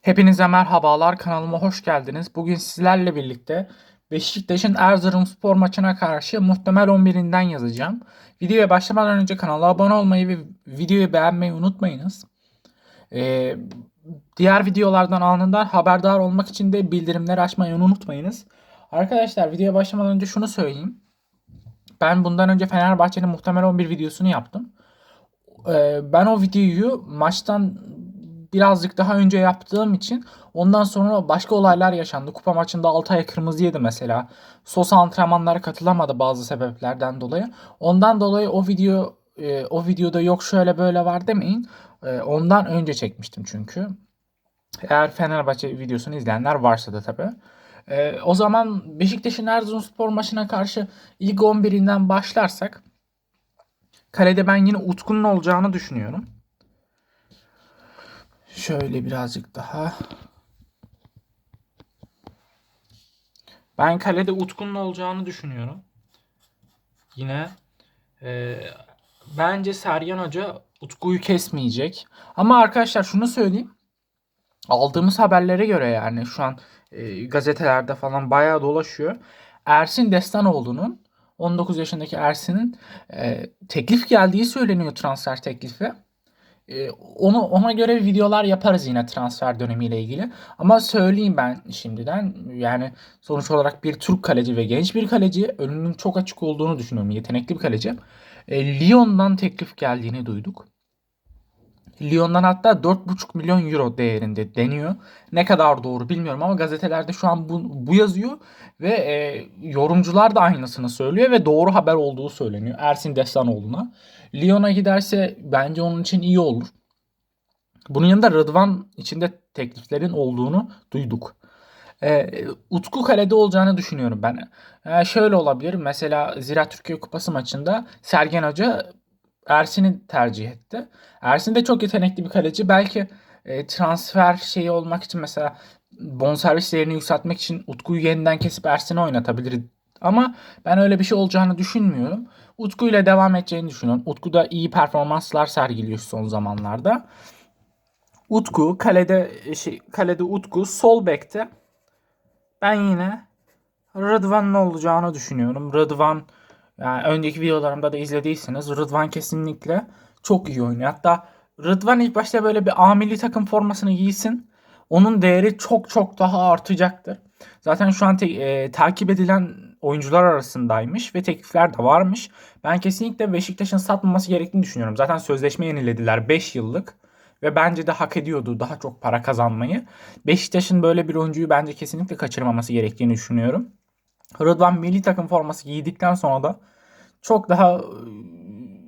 Hepinize merhabalar kanalıma hoş geldiniz. Bugün sizlerle birlikte Beşiktaş'ın Erzurumspor maçına karşı muhtemel 11'inden yazacağım. Videoya başlamadan önce kanala abone olmayı ve videoyu beğenmeyi unutmayınız. Ee, diğer videolardan anında haberdar olmak için de bildirimleri açmayı unutmayınız. Arkadaşlar videoya başlamadan önce şunu söyleyeyim. Ben bundan önce Fenerbahçe'nin muhtemel 11 videosunu yaptım. Ee, ben o videoyu maçtan birazcık daha önce yaptığım için ondan sonra başka olaylar yaşandı. Kupa maçında Altay kırmızı yedi mesela. Sosa antrenmanlara katılamadı bazı sebeplerden dolayı. Ondan dolayı o video e, o videoda yok şöyle böyle var demeyin. E, ondan önce çekmiştim çünkü. Eğer Fenerbahçe videosunu izleyenler varsa da tabii. E, o zaman Beşiktaş'ın Erzurumspor maçına karşı ilk 11'inden başlarsak kalede ben yine Utku'nun olacağını düşünüyorum. Şöyle birazcık daha. Ben kalede Utku'nun olacağını düşünüyorum. Yine e, bence Sergen Hoca Utku'yu kesmeyecek. Ama arkadaşlar şunu söyleyeyim. Aldığımız haberlere göre yani şu an e, gazetelerde falan bayağı dolaşıyor. Ersin Destanoğlu'nun 19 yaşındaki Ersin'in e, teklif geldiği söyleniyor transfer teklifi. Ee, onu ona göre videolar yaparız yine transfer dönemiyle ilgili. Ama söyleyeyim ben şimdiden yani sonuç olarak bir Türk kaleci ve genç bir kaleci önünün çok açık olduğunu düşünüyorum. Yetenekli bir kaleci. E, Lyon'dan teklif geldiğini duyduk. Lyon'dan hatta 4,5 milyon euro değerinde deniyor. Ne kadar doğru bilmiyorum ama gazetelerde şu an bu, bu yazıyor ve e, yorumcular da aynısını söylüyor ve doğru haber olduğu söyleniyor Ersin Destanoğlu'na. Lyon'a giderse bence onun için iyi olur. Bunun yanında Rıdvan içinde tekliflerin olduğunu duyduk. E, Utku kalede olacağını düşünüyorum ben. E, şöyle olabilir. Mesela Zira Türkiye Kupası maçında Sergen Hoca Ersin'i tercih etti. Ersin de çok yetenekli bir kaleci. Belki e, transfer şeyi olmak için mesela bonservis değerini yükseltmek için Utku'yu yeniden kesip Ersin'i oynatabilir. Ama ben öyle bir şey olacağını düşünmüyorum. Utku ile devam edeceğini düşünüyorum. Utku da iyi performanslar sergiliyor son zamanlarda. Utku kalede şey, kalede Utku sol bekte ben yine Rıdvan'ın olacağını düşünüyorum. Rıdvan yani önceki videolarımda da izlediyseniz Rıdvan kesinlikle çok iyi oynuyor. Hatta Rıdvan ilk başta böyle bir A takım formasını giysin. Onun değeri çok çok daha artacaktır. Zaten şu an te- e, takip edilen oyuncular arasındaymış ve teklifler de varmış. Ben kesinlikle Beşiktaş'ın satmaması gerektiğini düşünüyorum. Zaten sözleşme yenilediler 5 yıllık ve bence de hak ediyordu daha çok para kazanmayı. Beşiktaş'ın böyle bir oyuncuyu bence kesinlikle kaçırmaması gerektiğini düşünüyorum. Rıdvan milli takım forması giydikten sonra da çok daha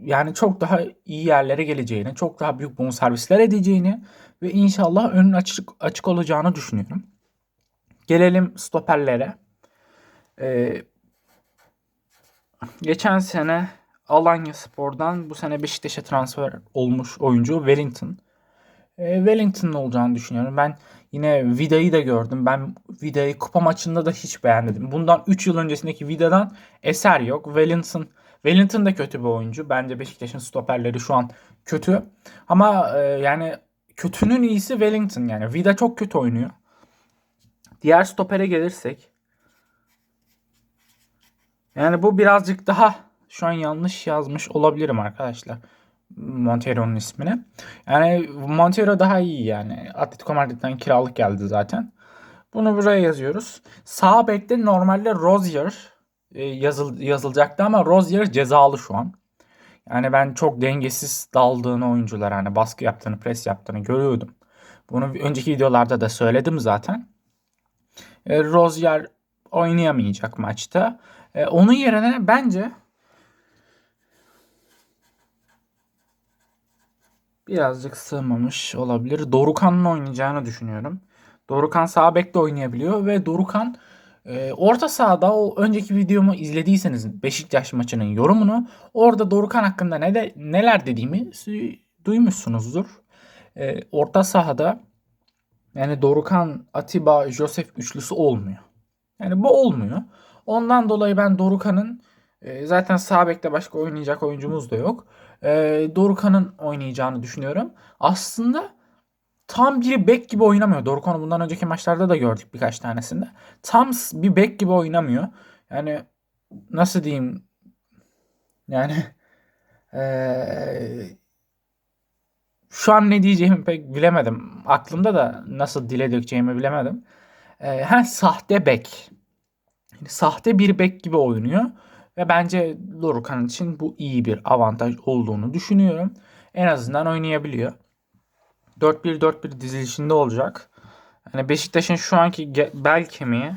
yani çok daha iyi yerlere geleceğini, çok daha büyük bonservisler edeceğini ve inşallah önün açık açık olacağını düşünüyorum. Gelelim stoperlere. Ee, geçen sene Alanya Spor'dan bu sene Beşiktaş'a transfer olmuş oyuncu Wellington. Ee, Wellington'ın olacağını düşünüyorum. Ben yine Vida'yı da gördüm. Ben Vida'yı kupa maçında da hiç beğenmedim. Bundan 3 yıl öncesindeki Vida'dan eser yok. Wellington Wellington da kötü bir oyuncu. Bence Beşiktaş'ın stoperleri şu an kötü. Ama e, yani kötünün iyisi Wellington yani. Vida çok kötü oynuyor. Diğer stopere gelirsek. Yani bu birazcık daha şu an yanlış yazmış olabilirim arkadaşlar. Montero'nun ismini. Yani Montero daha iyi yani. Atletico Madrid'den kiralık geldi zaten. Bunu buraya yazıyoruz. Sağ bekte normalde Rozier e, yazıl, yazılacaktı ama Rozier cezalı şu an. Yani ben çok dengesiz daldığını oyuncular hani baskı yaptığını, pres yaptığını görüyordum. Bunu önceki videolarda da söyledim zaten. E, Rozier oynayamayacak maçta. E, onun yerine bence birazcık sığmamış olabilir. Dorukan'ın oynayacağını düşünüyorum. Dorukan sağ bekte oynayabiliyor ve Dorukan e, orta sahada o önceki videomu izlediyseniz Beşiktaş maçının yorumunu orada Dorukan hakkında ne de, neler dediğimi duymuşsunuzdur. E, orta sahada yani Dorukan, Atiba, Josef üçlüsü olmuyor. Yani bu olmuyor. Ondan dolayı ben Dorukan'ın e, zaten sağ bekte başka oynayacak oyuncumuz da yok. E, Dorukan'ın oynayacağını düşünüyorum. Aslında tam bir bek gibi oynamıyor. Dorukhan'ı bundan önceki maçlarda da gördük birkaç tanesinde. Tam bir bek gibi oynamıyor. Yani nasıl diyeyim yani eee, şu an ne diyeceğimi pek bilemedim. Aklımda da nasıl dile dökeceğimi bilemedim. Eee ha, sahte bek. Yani sahte bir bek gibi oynuyor. Ve bence Dorukhan için bu iyi bir avantaj olduğunu düşünüyorum. En azından oynayabiliyor. 4-1-4-1 dizilişinde olacak. Yani Beşiktaş'ın şu anki bel kemiği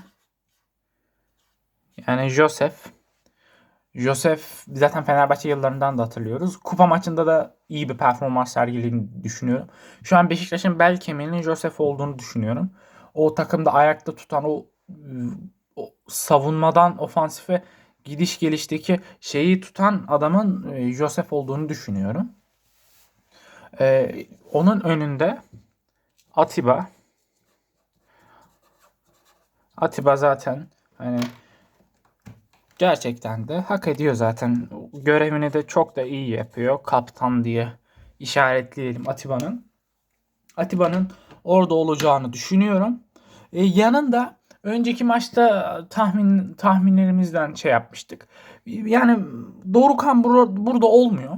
yani Josef. Josef zaten Fenerbahçe yıllarından da hatırlıyoruz. Kupa maçında da iyi bir performans sergilediğini düşünüyorum. Şu an Beşiktaş'ın bel kemiğinin Josef olduğunu düşünüyorum. O takımda ayakta tutan o, o savunmadan ofansife gidiş gelişteki şeyi tutan adamın e, Josef olduğunu düşünüyorum. Ee, onun önünde Atiba. Atiba zaten hani gerçekten de hak ediyor zaten. Görevini de çok da iyi yapıyor. Kaptan diye işaretleyelim Atiba'nın. Atiba'nın orada olacağını düşünüyorum. Ee, yanında önceki maçta tahmin tahminlerimizden şey yapmıştık. Yani Dorukhan bur- burada olmuyor.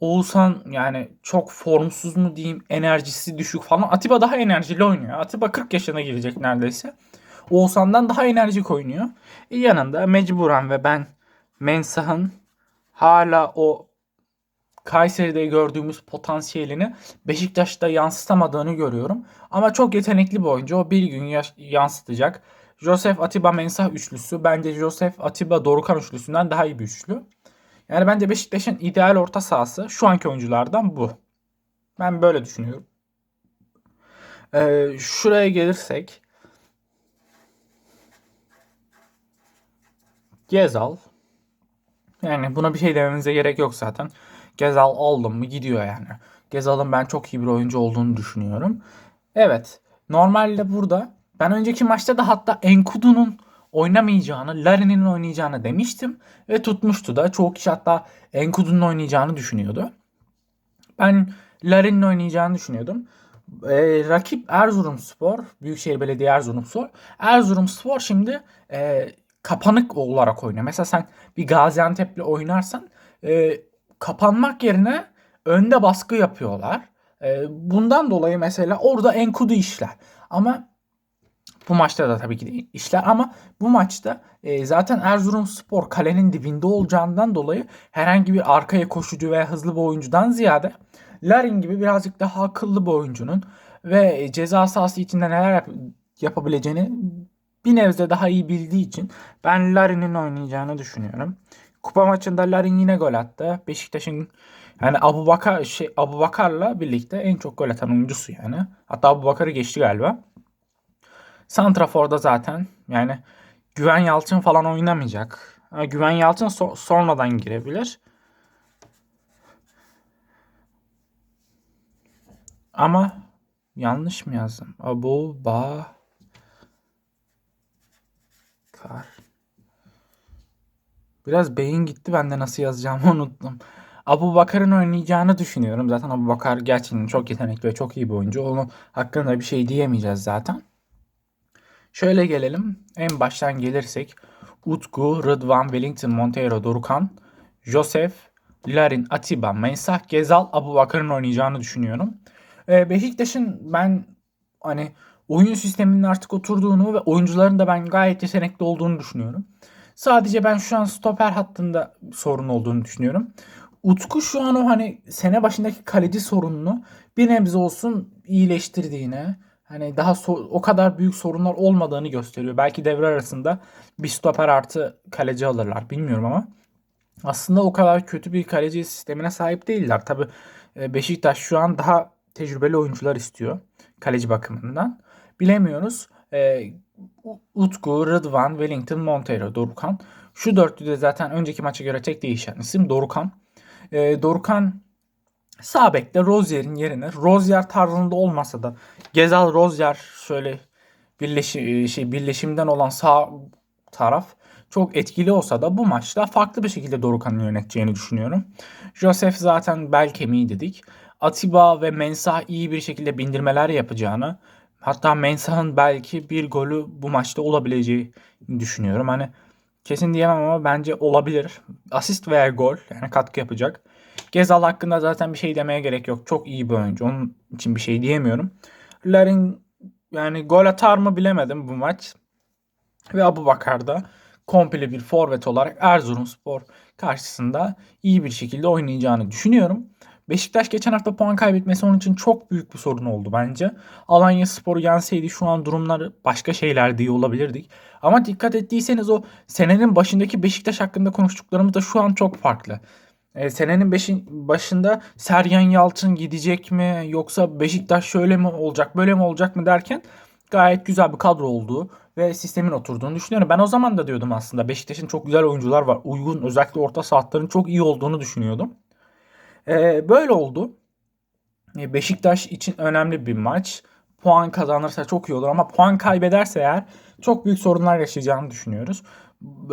Oğuzhan yani çok formsuz mu diyeyim enerjisi düşük falan. Atiba daha enerjili oynuyor. Atiba 40 yaşına girecek neredeyse. Oğuzhan'dan daha enerjik oynuyor. E, yanında mecburen ve ben Mensah'ın hala o Kayseri'de gördüğümüz potansiyelini Beşiktaş'ta yansıtamadığını görüyorum. Ama çok yetenekli bir oyuncu. O bir gün yansıtacak. Josef Atiba Mensah üçlüsü bence Josef Atiba Dorukhan üçlüsünden daha iyi bir üçlü. Yani bence Beşiktaş'ın ideal orta sahası şu anki oyunculardan bu. Ben böyle düşünüyorum. Ee, şuraya gelirsek Gezal yani buna bir şey dememize gerek yok zaten. Gezal aldım mı gidiyor yani. Gezal'ın ben çok iyi bir oyuncu olduğunu düşünüyorum. Evet. Normalde burada ben önceki maçta da hatta Enkudu'nun oynamayacağını, Larin'in oynayacağını demiştim. Ve tutmuştu da. Çoğu kişi hatta Enkudu'nun oynayacağını düşünüyordu. Ben Larin'in oynayacağını düşünüyordum. Ee, rakip Erzurumspor, Büyükşehir Belediye Erzurumspor. Erzurumspor şimdi e, kapanık olarak oynuyor. Mesela sen bir Gaziantep'le oynarsan e, kapanmak yerine önde baskı yapıyorlar. E, bundan dolayı mesela orada Enkudu işler. Ama bu maçta da tabii ki işler ama bu maçta e, zaten Erzurumspor kalenin dibinde olacağından dolayı herhangi bir arkaya koşucu veya hızlı bir oyuncudan ziyade Larin gibi birazcık daha akıllı bir oyuncunun ve ceza sahası içinde neler yap- yapabileceğini bir nebze daha iyi bildiği için ben Larin'in oynayacağını düşünüyorum. Kupa maçında Larin yine gol attı. Beşiktaş'ın yani Abu Bakar şey Abu Bakar'la birlikte en çok gol atan oyuncusu yani. Hatta Abu Bakar'ı geçti galiba. Santrafor'da zaten yani Güven Yalçın falan oynamayacak. Ha, Güven Yalçın so- sonradan girebilir. Ama yanlış mı yazdım? Abu Bakar. Biraz beyin gitti ben de nasıl yazacağımı unuttum. Abu Bakar'ın oynayacağını düşünüyorum. Zaten Abu Bakar gerçekten çok yetenekli ve çok iyi bir oyuncu. Onun hakkında bir şey diyemeyeceğiz zaten. Şöyle gelelim. En baştan gelirsek Utku, Rıdvan, Wellington, Monteiro, Dorukhan, Josef, Larin, Atiba, Mensah, Gezal, Abu Bakar'ın oynayacağını düşünüyorum. Ee, Beşiktaş'ın ben hani oyun sisteminin artık oturduğunu ve oyuncuların da ben gayet yetenekli olduğunu düşünüyorum. Sadece ben şu an stoper hattında sorun olduğunu düşünüyorum. Utku şu an o hani sene başındaki kaleci sorununu bir nebze olsun iyileştirdiğini, hani daha so- o kadar büyük sorunlar olmadığını gösteriyor. Belki devre arasında bir stoper artı kaleci alırlar bilmiyorum ama aslında o kadar kötü bir kaleci sistemine sahip değiller. Tabi Beşiktaş şu an daha tecrübeli oyuncular istiyor kaleci bakımından. Bilemiyoruz. E, Utku, Rıdvan, Wellington, Monteiro, Dorukhan. Şu dörtlü zaten önceki maça göre tek değişen isim Dorukhan. E, Dorukhan sağ bekte Rozier'in yerine Rozier tarzında olmasa da Gezal Rozier şöyle birleşi, şey, birleşimden olan sağ taraf çok etkili olsa da bu maçta farklı bir şekilde Dorukhan'ın yöneteceğini düşünüyorum. Josef zaten bel kemiği dedik. Atiba ve Mensah iyi bir şekilde bindirmeler yapacağını hatta Mensah'ın belki bir golü bu maçta olabileceği düşünüyorum. Hani kesin diyemem ama bence olabilir. Asist veya gol yani katkı yapacak. Gezal hakkında zaten bir şey demeye gerek yok. Çok iyi bir oyuncu. Onun için bir şey diyemiyorum. Larin yani gol atar mı bilemedim bu maç. Ve Abu Bakar da komple bir forvet olarak Erzurumspor karşısında iyi bir şekilde oynayacağını düşünüyorum. Beşiktaş geçen hafta puan kaybetmesi onun için çok büyük bir sorun oldu bence. Alanya Spor'u yenseydi şu an durumlar başka şeyler diye olabilirdik. Ama dikkat ettiyseniz o senenin başındaki Beşiktaş hakkında konuştuklarımız da şu an çok farklı. E, senenin beşin, başında Sergen Yalçın gidecek mi yoksa Beşiktaş şöyle mi olacak böyle mi olacak mı derken gayet güzel bir kadro olduğu ve sistemin oturduğunu düşünüyorum. Ben o zaman da diyordum aslında Beşiktaş'ın çok güzel oyuncular var. Uygun özellikle orta sahatların çok iyi olduğunu düşünüyordum. Ee, böyle oldu. Ee, Beşiktaş için önemli bir maç. Puan kazanırsa çok iyi olur ama puan kaybederse eğer çok büyük sorunlar yaşayacağını düşünüyoruz.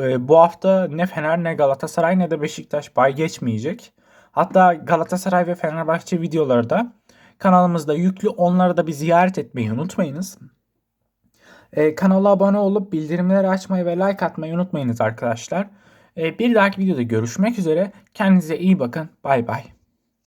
Ee, bu hafta ne Fener ne Galatasaray ne de Beşiktaş bay geçmeyecek. Hatta Galatasaray ve Fenerbahçe videoları da kanalımızda yüklü. Onları da bir ziyaret etmeyi unutmayınız. Ee, kanala abone olup bildirimleri açmayı ve like atmayı unutmayınız arkadaşlar. Ee, bir dahaki videoda görüşmek üzere. Kendinize iyi bakın. Bay bay.